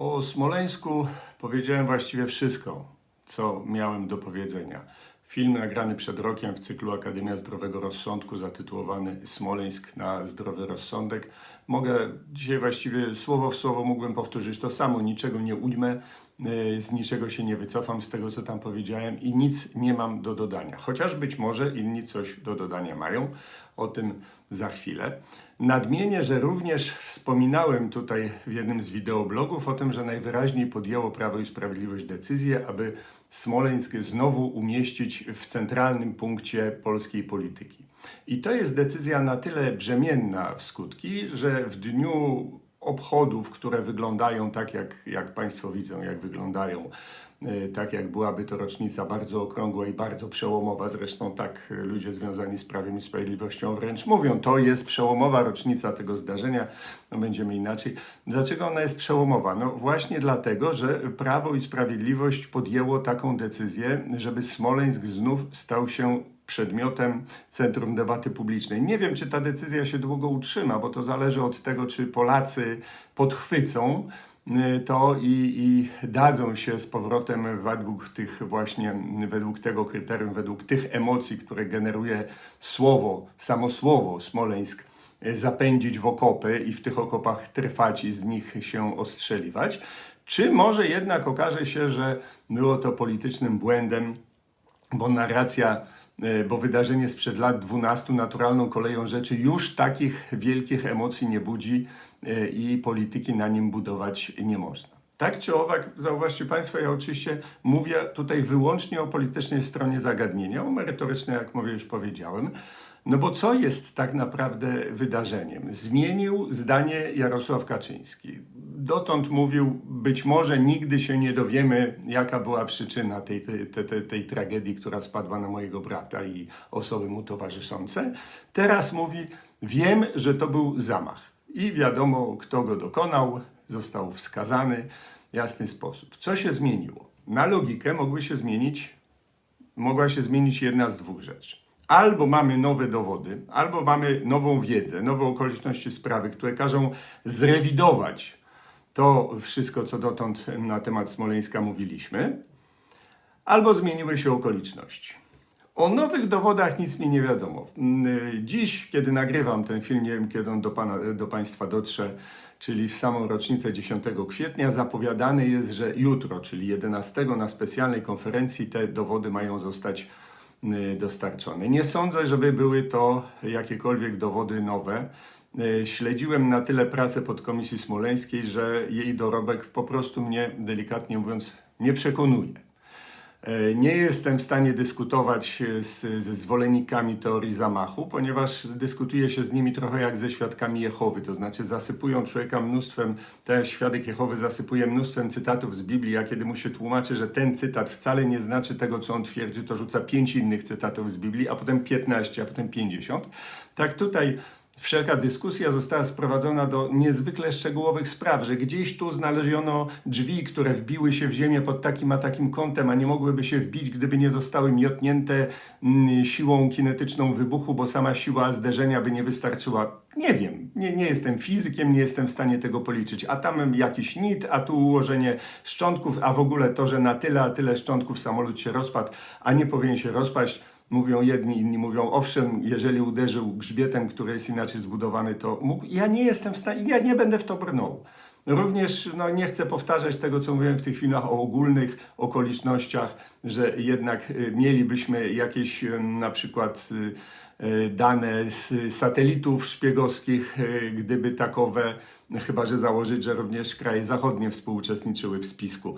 O Smoleńsku powiedziałem właściwie wszystko, co miałem do powiedzenia. Film nagrany przed rokiem w cyklu Akademia Zdrowego Rozsądku, zatytułowany Smoleńsk na zdrowy rozsądek. Mogę dzisiaj właściwie słowo w słowo mógłbym powtórzyć to samo, niczego nie ujmę, e, z niczego się nie wycofam z tego, co tam powiedziałem i nic nie mam do dodania. Chociaż być może inni coś do dodania mają, o tym za chwilę. Nadmienię, że również wspominałem tutaj w jednym z wideoblogów o tym, że najwyraźniej podjęło Prawo i Sprawiedliwość decyzję, aby Smoleńsk znowu umieścić w centralnym punkcie polskiej polityki. I to jest decyzja na tyle brzemienna w skutki, że w dniu obchodów, które wyglądają tak, jak, jak Państwo widzą, jak wyglądają, tak jak byłaby to rocznica bardzo okrągła i bardzo przełomowa. Zresztą tak ludzie związani z Prawem i Sprawiedliwością wręcz mówią, to jest przełomowa rocznica tego zdarzenia, no będziemy inaczej. Dlaczego ona jest przełomowa? No właśnie dlatego, że Prawo i Sprawiedliwość podjęło taką decyzję, żeby Smoleńsk znów stał się przedmiotem centrum debaty publicznej. Nie wiem, czy ta decyzja się długo utrzyma, bo to zależy od tego, czy Polacy podchwycą to i, i dadzą się z powrotem według tych właśnie, według tego kryterium, według tych emocji, które generuje słowo, samo słowo Smoleńsk, y, zapędzić w okopy i w tych okopach trwać i z nich się ostrzeliwać. Czy może jednak okaże się, że było to politycznym błędem, bo narracja, e, bo wydarzenie sprzed lat 12 naturalną koleją rzeczy już takich wielkich emocji nie budzi i polityki na nim budować nie można. Tak czy owak, zauważcie Państwo, ja oczywiście mówię tutaj wyłącznie o politycznej stronie zagadnienia, o merytorycznej, jak mówię, już powiedziałem. No bo co jest tak naprawdę wydarzeniem? Zmienił zdanie Jarosław Kaczyński. Dotąd mówił, być może nigdy się nie dowiemy, jaka była przyczyna tej, tej, tej, tej tragedii, która spadła na mojego brata i osoby mu towarzyszące. Teraz mówi, wiem, że to był zamach. I wiadomo, kto go dokonał, został wskazany w jasny sposób. Co się zmieniło? Na logikę mogły się zmienić, mogła się zmienić jedna z dwóch rzeczy. Albo mamy nowe dowody, albo mamy nową wiedzę, nowe okoliczności sprawy, które każą zrewidować to wszystko, co dotąd na temat Smoleńska mówiliśmy, albo zmieniły się okoliczności. O nowych dowodach nic mi nie wiadomo. Mm, Dziś, kiedy nagrywam ten film, nie wiem kiedy on do, pana, do Państwa dotrze, czyli w samą rocznicę 10 kwietnia, zapowiadane jest, że jutro, czyli 11 na specjalnej konferencji te dowody mają zostać y, dostarczone. Nie sądzę, żeby były to jakiekolwiek dowody nowe. Y, Śledziłem na tyle pracę podkomisji smoleńskiej, że jej dorobek po prostu mnie, delikatnie mówiąc, nie przekonuje. E, Nie jestem w stanie dyskutować e, z, ze zwolennikami teorii zamachu, ponieważ dyskutuje się z nimi trochę jak ze świadkami Jehowy, to znaczy zasypują człowieka mnóstwem, ten świadek Jehowy zasypuje mnóstwem cytatów z Biblii, a kiedy mu się tłumaczy, że ten cytat wcale nie znaczy tego, co on twierdzi, to rzuca pięć innych cytatów z Biblii, a potem 15, a potem 50. Tak tutaj wszelka dyskusja została sprowadzona do niezwykle szczegółowych spraw, że gdzieś tu znaleziono drzwi, które wbiły się w ziemię pod takim a takim kątem, a nie mogłyby się wbić, gdyby nie zostały miotnięte mm, siłą kinetyczną wybuchu, bo sama siła zderzenia by nie wystarczyła. Nie wiem, nie, nie jestem fizykiem, nie jestem w stanie tego policzyć. A tam jakiś nit, a tu ułożenie szczątków, a w ogóle to, że na tyle, a tyle szczątków samolot się rozpadł, a nie powinien się rozpaść. Mówią jedni, inni mówią, owszem, jeżeli uderzył grzbietem, który jest inaczej zbudowany, to mógł. Ja nie jestem w stanie, ja nie będę w to brnął. Również no, nie chcę powtarzać tego, co mówiłem w tych filmach o ogólnych okolicznościach, że jednak y, mielibyśmy jakieś y, na przykład y, dane z satelitów szpiegowskich, gdyby takowe, chyba że założyć, że również kraje zachodnie współuczestniczyły w spisku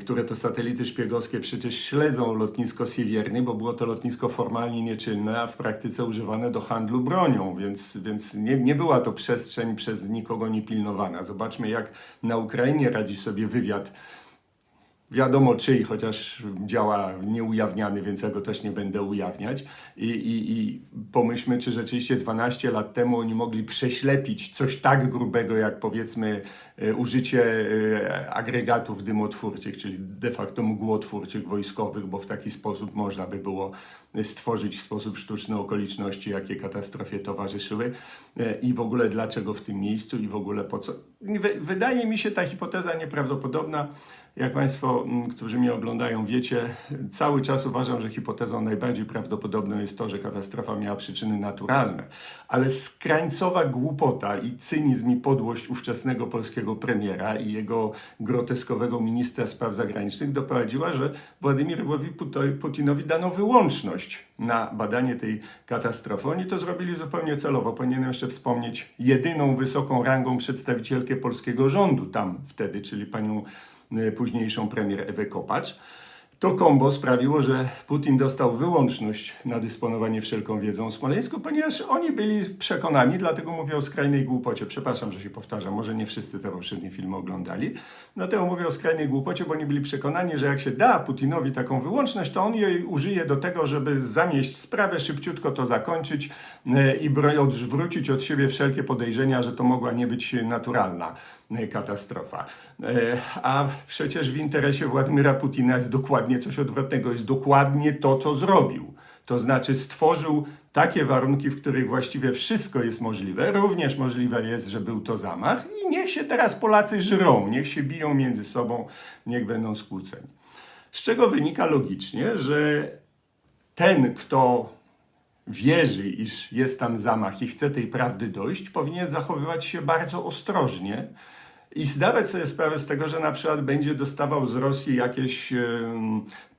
które to satelity szpiegowskie przecież śledzą lotnisko Siewierny, bo było to lotnisko formalnie nieczynne, a w praktyce używane do handlu bronią, więc, więc nie, nie była to przestrzeń przez nikogo nie pilnowana. Zobaczmy, jak na Ukrainie radzi sobie wywiad Wiadomo czyj, chociaż działa nieujawniany, więc ja go też nie będę ujawniać. I, i, I pomyślmy, czy rzeczywiście 12 lat temu oni mogli prześlepić coś tak grubego, jak powiedzmy e, użycie e, agregatów dymotwórczych, czyli de facto mgłotwórczych wojskowych, bo w taki sposób można by było stworzyć w sposób sztuczny okoliczności, jakie katastrofie towarzyszyły e, i w ogóle dlaczego w tym miejscu i w ogóle po co. Wy- Wydaje mi się ta hipoteza nieprawdopodobna. Jak Państwo, m, którzy mnie oglądają, wiecie, cały czas uważam, że hipotezą najbardziej prawdopodobną jest to, że katastrofa miała przyczyny naturalne, ale skrańcowa głupota i cynizm i podłość ówczesnego polskiego premiera i jego groteskowego ministra spraw zagranicznych doprowadziła, że Władimirowi Putinowi dano wyłączność na badanie tej katastrofy. Oni to zrobili zupełnie celowo. Powinienem jeszcze wspomnieć jedyną wysoką rangą przedstawicielkę polskiego rządu tam wtedy, czyli panią późniejszą premier Ewę Kopacz. To kombo sprawiło, że Putin dostał wyłączność na dysponowanie wszelką wiedzą o Smoleńsku, ponieważ oni byli przekonani, dlatego mówię o skrajnej głupocie. Przepraszam, że się powtarzam, może nie wszyscy te poprzednie filmy oglądali. Dlatego mówię o skrajnej głupocie, bo oni byli przekonani, że jak się da Putinowi taką wyłączność, to on jej użyje do tego, żeby zamieść sprawę, szybciutko to zakończyć e, i odwrócić od siebie wszelkie podejrzenia, że to mogła nie być naturalna e, katastrofa. E, A przecież w interesie Władimira Putina jest dokładnie coś odwrotnego, jest dokładnie to, co zrobił. To znaczy stworzył takie warunki, w których właściwie wszystko jest możliwe. Również możliwe jest, że był to zamach i niech się teraz Polacy żrą, niech się biją między sobą, niech będą skłóceni. Z czego wynika logicznie, że ten, kto wierzy, iż jest tam zamach i chce tej prawdy dojść, powinien zachowywać się bardzo ostrożnie i zdawać sobie sprawę z tego, że na przykład będzie dostawał z Rosji jakieś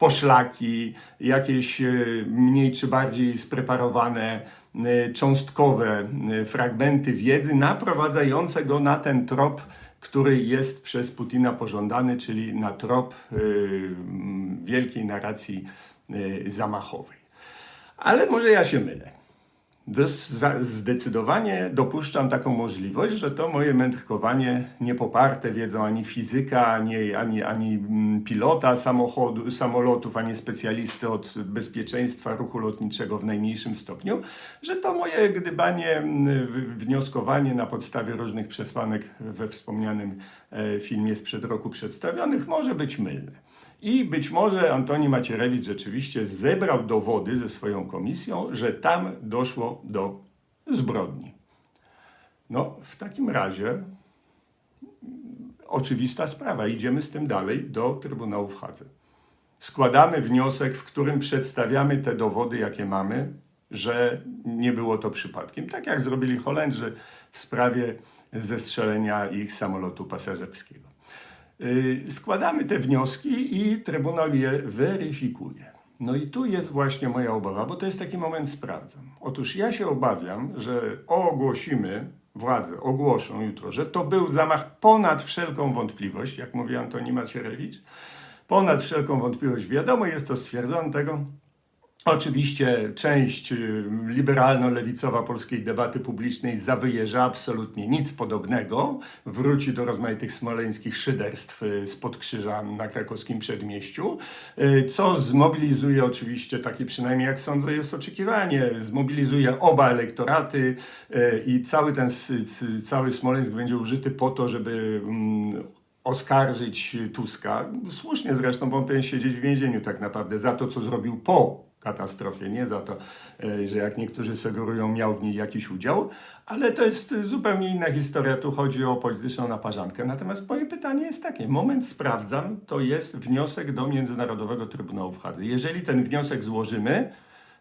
poszlaki, jakieś e, mniej czy bardziej spreparowane, e, cząstkowe e, fragmenty wiedzy naprowadzające go na ten trop, który jest przez Putina pożądany, czyli na trop wielkiej narracji zamachowej. Ale może ja się mylę. Zdecydowanie dopuszczam taką możliwość, że to moje mędrkowanie nie poparte wiedzą ani fizyka, ani, ani, ani mm, pilota samochodu, samolotów, ani specjalisty od bezpieczeństwa ruchu lotniczego w najmniejszym stopniu, że to moje gdybanie, mm, wnioskowanie na podstawie różnych przesłanek we wspomnianym e, filmie sprzed roku przedstawionych może być mylne. I być może Antoni Macierewicz rzeczywiście zebrał dowody ze swoją komisją, że tam doszło do zbrodni. No, w takim razie mm, oczywista sprawa. Idziemy z tym dalej do Trybunału w Hadze. Składamy wniosek, w którym przedstawiamy te dowody, jakie mamy, że nie było to przypadkiem. Tak jak zrobili Holendrzy w sprawie zestrzelenia ich samolotu pasażerskiego. Yy, Składamy te wnioski i Trybunał je weryfikuje. No i tu jest właśnie moja obawa, bo to jest taki moment sprawdzam. Otóż ja się obawiam, że ogłosimy, władze ogłoszą jutro, że to był zamach ponad wszelką wątpliwość, jak mówi Antoni Macierewicz, ponad wszelką wątpliwość. Wiadomo, jest to stwierdzone tego. Oczywiście część y, liberalno-lewicowa polskiej debaty publicznej zawyje, że absolutnie nic podobnego. Wróci do rozmaitych smoleńskich szyderstw y, spod krzyża na krakowskim przedmieściu, y, co zmobilizuje oczywiście, takie przynajmniej jak sądzę jest oczekiwanie, zmobilizuje oba elektoraty i cały ten cały Smoleńsk będzie użyty po to, żeby mm, oskarżyć Tuska. Słusznie zresztą, bo on powinien siedzieć w więzieniu tak naprawdę za to, co zrobił po katastrofie, nie za to, e, że jak niektórzy sugerują, miał w niej jakiś udział, ale to jest zupełnie inna historia, tu chodzi o polityczną naparzankę. Natomiast moje pytanie jest takie, moment sprawdzam, to jest wniosek do Międzynarodowego Trybunału w Hadze. Jeżeli ten wniosek złożymy,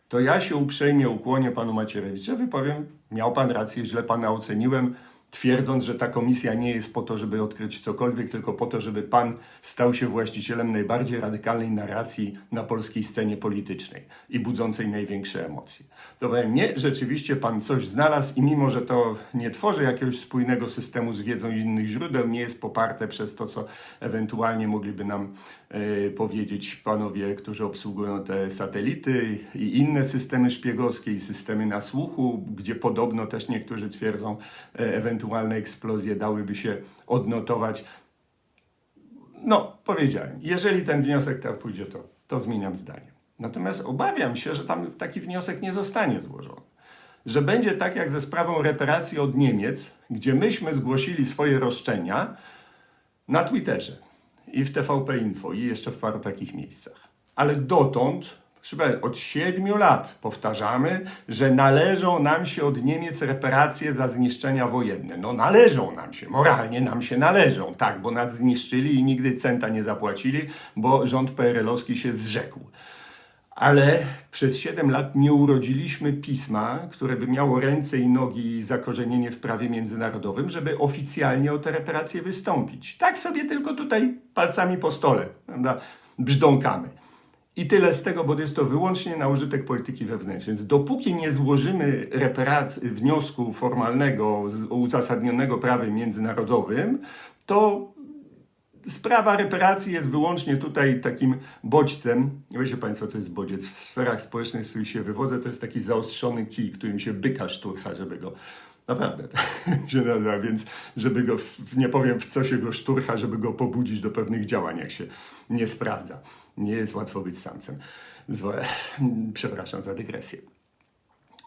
to ja się uprzejmie ukłonię panu Macierewiczowi, powiem, miał pan rację, źle pana oceniłem, twierdząc, że ta komisja nie jest po to, żeby odkryć cokolwiek, tylko po to, żeby pan stał się właścicielem najbardziej radykalnej narracji na polskiej scenie politycznej i budzącej największe emocje. To powiem, nie, rzeczywiście pan coś znalazł i mimo, że to nie tworzy jakiegoś spójnego systemu z wiedzą innych źródeł, nie jest poparte przez to, co ewentualnie mogliby nam e, powiedzieć panowie, którzy obsługują te satelity i inne systemy szpiegowskie i systemy nasłuchu, gdzie podobno też niektórzy twierdzą, e, ewentualne eksplozje dałyby się odnotować. no, powiedziałem, jeżeli ten wniosek tak pójdzie, to, to zmieniam zdanie. Natomiast obawiam się, że tam taki wniosek nie zostanie złożony. Że będzie tak jak ze sprawą reparacji od Niemiec, gdzie myśmy zgłosili swoje roszczenia na Twitterze i w TVP Info i jeszcze w paru takich miejscach. Ale dotąd, od siedmiu lat powtarzamy, że należą nam się od Niemiec reparacje za zniszczenia wojenne. No należą nam się, moralnie nam się należą, tak, bo nas zniszczyli i nigdy centa nie zapłacili, bo rząd PRL-owski się zrzekł. Ale przez 7 lat nie urodziliśmy pisma, które by miało ręce i nogi i zakorzenienie w prawie międzynarodowym, żeby oficjalnie o te reparacje wystąpić. Tak sobie tylko tutaj palcami po stole, prawda, brzdąkamy. I tyle z tego, bo jest to wyłącznie na użytek polityki wewnętrznej. Więc dopóki nie złożymy reparac- wniosku formalnego, uzasadnionego prawem międzynarodowym, to Sprawa reparacji jest wyłącznie tutaj takim bodźcem. Wiecie Państwo, co jest bodziec? W sferach społecznych, z których się wywodzę, to jest taki zaostrzony kij, którym się byka szturcha, żeby go. Naprawdę się nazywa, więc żeby go, w, nie powiem w co się go szturcha, żeby go pobudzić do pewnych działań, jak się nie sprawdza. Nie jest łatwo być samcem. Przepraszam za dygresję.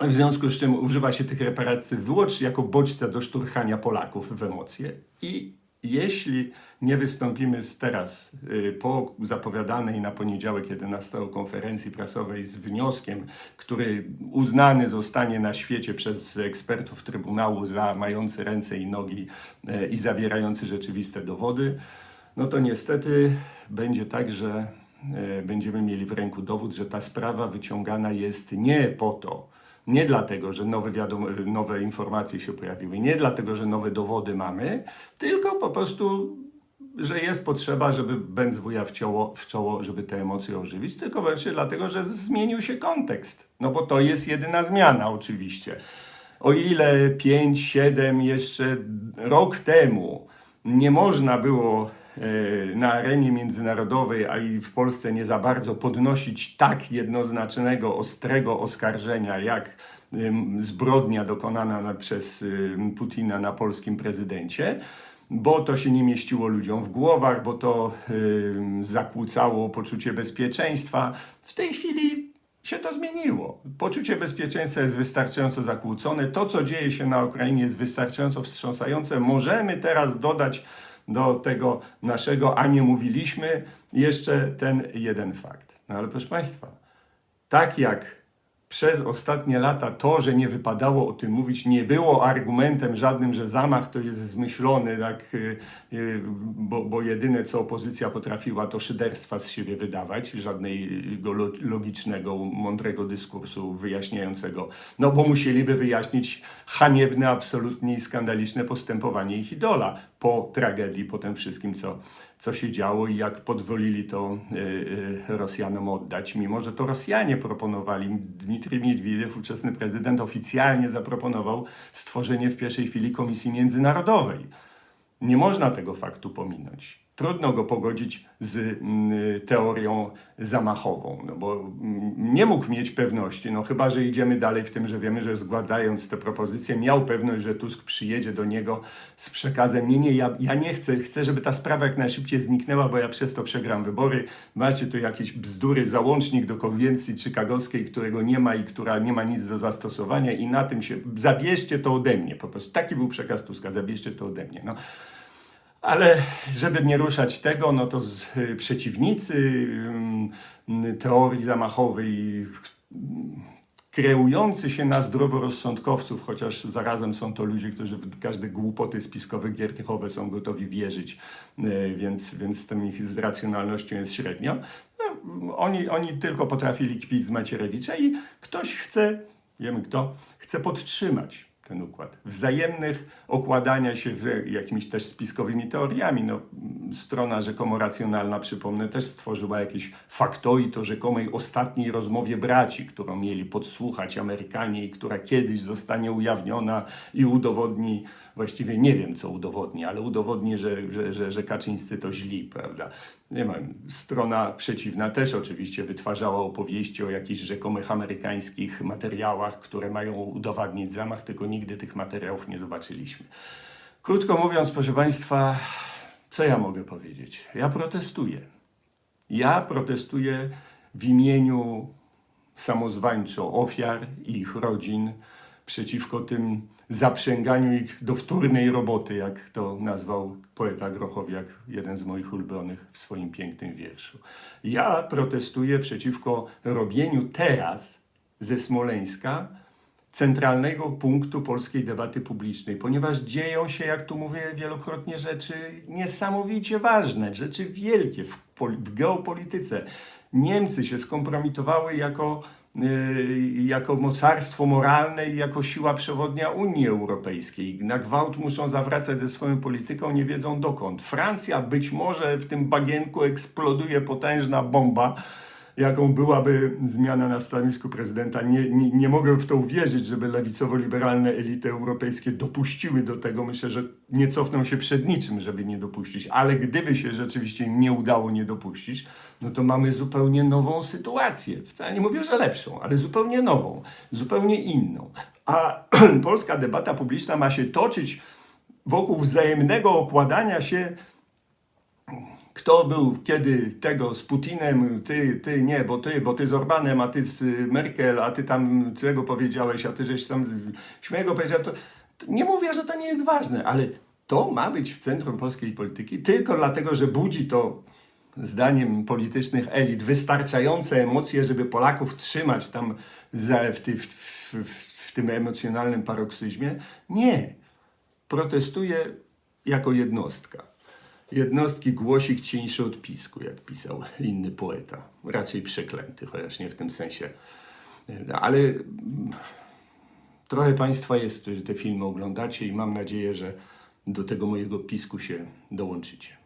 W związku z czym używa się tych reparacji wyłącznie jako bodźca do szturchania Polaków w emocje. I jeśli nie wystąpimy z teraz y, po zapowiadanej na poniedziałek 11 konferencji prasowej z wnioskiem, który uznany zostanie na świecie przez ekspertów Trybunału za mający ręce i nogi y, i zawierający rzeczywiste dowody, no to niestety będzie tak, że będziemy mieli w ręku dowód, że ta sprawa wyciągana jest nie po to, nie dlatego, że nowe, nowe informacje się pojawiły, nie dlatego, że nowe dowody mamy, tylko po prostu, że jest potrzeba, żeby bęc wuja w czoło, w czoło, żeby te emocje ożywić, tylko właśnie dlatego, że zmienił się kontekst. No bo to jest jedyna zmiana oczywiście. O ile 5, 7, jeszcze rok temu nie można było e, na arenie międzynarodowej, a i w Polsce nie za bardzo podnosić tak jednoznacznego, ostrego oskarżenia, jak zbrodnia dokonana na, przez Putina na polskim prezydencie, bo to się nie mieściło ludziom w głowach, bo to zakłócało poczucie bezpieczeństwa. W tej chwili się to zmieniło. Poczucie bezpieczeństwa jest wystarczająco zakłócone. To, co dzieje się na Ukrainie, jest wystarczająco wstrząsające. Możemy teraz dodać do tego naszego, a nie mówiliśmy, jeszcze ten jeden fakt. No ale proszę Państwa, tak jak przez ostatnie lata to, że nie wypadało o tym mówić, nie było argumentem żadnym, że zamach to jest zmyślony, tak, y, y, bo, bo jedyne co opozycja potrafiła to szyderstwa z siebie wydawać, żadnego lo- logicznego, mądrego dyskursu wyjaśniającego, no bo musieliby wyjaśnić haniebne, absolutnie skandaliczne postępowanie ich idola po tragedii, po tym wszystkim, co, co się działo i jak podwolili to y, y, Rosjanom oddać, mimo że to Rosjanie proponowali. Dmitrij Miedwiediew, ówczesny prezydent, oficjalnie zaproponował stworzenie w pierwszej chwili Komisji Międzynarodowej. Nie można tego faktu pominąć. Trudno go pogodzić z mm, teorią zamachową, no bo mm, nie mógł mieć pewności, no chyba, że idziemy dalej w tym, że wiemy, że zgładając te propozycje miał pewność, że Tusk przyjedzie do niego z przekazem, nie, nie, ja, ja nie chcę, chcę, żeby ta sprawa jak najszybciej zniknęła, bo ja przez to przegram wybory, macie tu jakieś bzdury, załącznik do konwencji chicagowskiej, którego nie ma i która nie ma nic do zastosowania i na tym się, zabierzcie to ode mnie, po prostu. Taki był przekaz Tuska, zabierzcie to ode mnie, no. Ale żeby nie ruszać tego, no to y, przeciwnicy ym, teorii zamachowej, kreujący się na zdroworozsądkowców, chociaż zarazem są to ludzie, którzy w każde głupoty spiskowe giertychowe są gotowi wierzyć, y, więc, więc z tym ich z racjonalnością jest średnio. No, oni, oni tylko potrafili kpić z Macierewicza i ktoś chce, wiemy kto, chce podtrzymać ten układ. Wzajemnych okładania się jakimiś też spiskowymi teoriami. No, strona rzekomo racjonalna, przypomnę, też stworzyła jakieś faktoid o rzekomej ostatniej rozmowie braci, którą mieli podsłuchać Amerykanie i która kiedyś zostanie ujawniona i udowodni, właściwie nie wiem co udowodni, ale udowodni, że, że, że, że Kaczyńscy to źli, prawda? Nie wiem, strona przeciwna też oczywiście wytwarzała opowieści o jakichś rzekomych amerykańskich materiałach, które mają udowadnić zamach, tylko nigdy tych materiałów nie zobaczyliśmy. Krótko mówiąc, proszę Państwa, Co ja mogę powiedzieć? Ja protestuję. Ja protestuję w imieniu samozwańczo ofiar i ich rodzin przeciwko tym zaprzęganiu ich do wtórnej roboty, jak to nazwał poeta Grochowiak, jeden z moich ulubionych w swoim pięknym wierszu. Ja protestuję przeciwko robieniu teraz ze Smoleńska centralnego punktu polskiej debaty publicznej, ponieważ dzieją się, jak tu mówię wielokrotnie, rzeczy niesamowicie ważne, rzeczy wielkie w, w geopolityce. Niemcy się skompromitowały jako, yy, jako mocarstwo moralne i jako siła przewodnia Unii Europejskiej. Na gwałt muszą zawracać ze swoją polityką, nie wiedzą dokąd. Francja być może w tym bagienku eksploduje potężna bomba, jaką byłaby zmiana na stanowisku prezydenta. Nie, nie, nie mogę w to uwierzyć, żeby lewicowo-liberalne elity europejskie dopuściły do tego. Myślę, że nie cofną się przed niczym, żeby nie dopuścić. Ale gdyby się rzeczywiście nie udało nie dopuścić, no to mamy zupełnie nową sytuację. Wcale nie mówię, że lepszą, ale zupełnie nową, zupełnie inną. A polska debata publiczna ma się toczyć wokół wzajemnego okładania się kto był kiedy tego z Putinem, ty, ty nie, bo ty, bo ty z Orbanem, a ty z y, Merkel, a ty tam tego powiedziałeś, a ty żeś tam śmiego powiedział, to, to nie mówię, że to nie jest ważne, ale to ma być w centrum polskiej polityki tylko dlatego, że budzi to zdaniem politycznych elit wystarczające emocje, żeby Polaków trzymać tam w, ty, w, w, w, tym emocjonalnym paroksyzmie. Nie. Protestuję jako jednostka. Jednostki głosik cieńszy od pisku, jak pisał inny poeta. Raczej przeklęty, chociaż nie w tym sensie. No, Ale mm, trochę Państwa jest, że te filmy oglądacie i mam nadzieję, że do tego mojego pisku się dołączycie.